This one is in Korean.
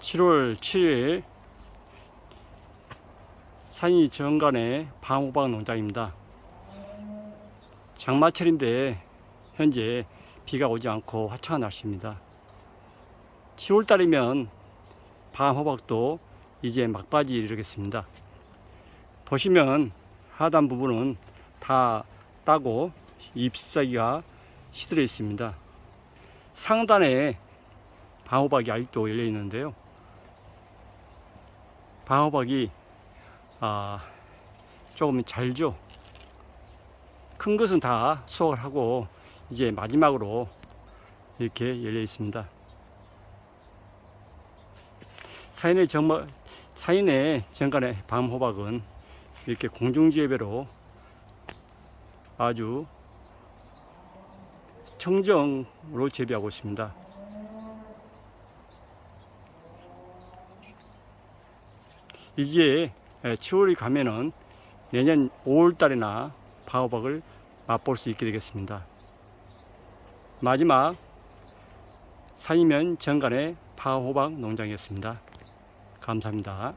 7월 7일 산이 정간의 방호박 농장입니다. 장마철인데 현재 비가 오지 않고 화창한 날씨입니다. 10월 달이면 밤호박도 이제 막바지 이르겠습니다. 보시면 하단 부분은 다 따고 잎사귀가 시들어 있습니다. 상단에 방호박이 아직도 열려 있는데요. 방호박이 아, 조금 잘죠. 큰 것은 다 수확을 하고 이제 마지막으로 이렇게 열려 있습니다. 사인의 정말 사인의 정간의 밤호박은 이렇게 공중지혜배로 아주 청정으로 재배하고 있습니다. 이제 7월이 가면은 내년 5월 달에나 바오박을 맛볼 수 있게 되겠습니다. 마지막 사이면 정간의 바오호박 농장이었습니다. 감사합니다.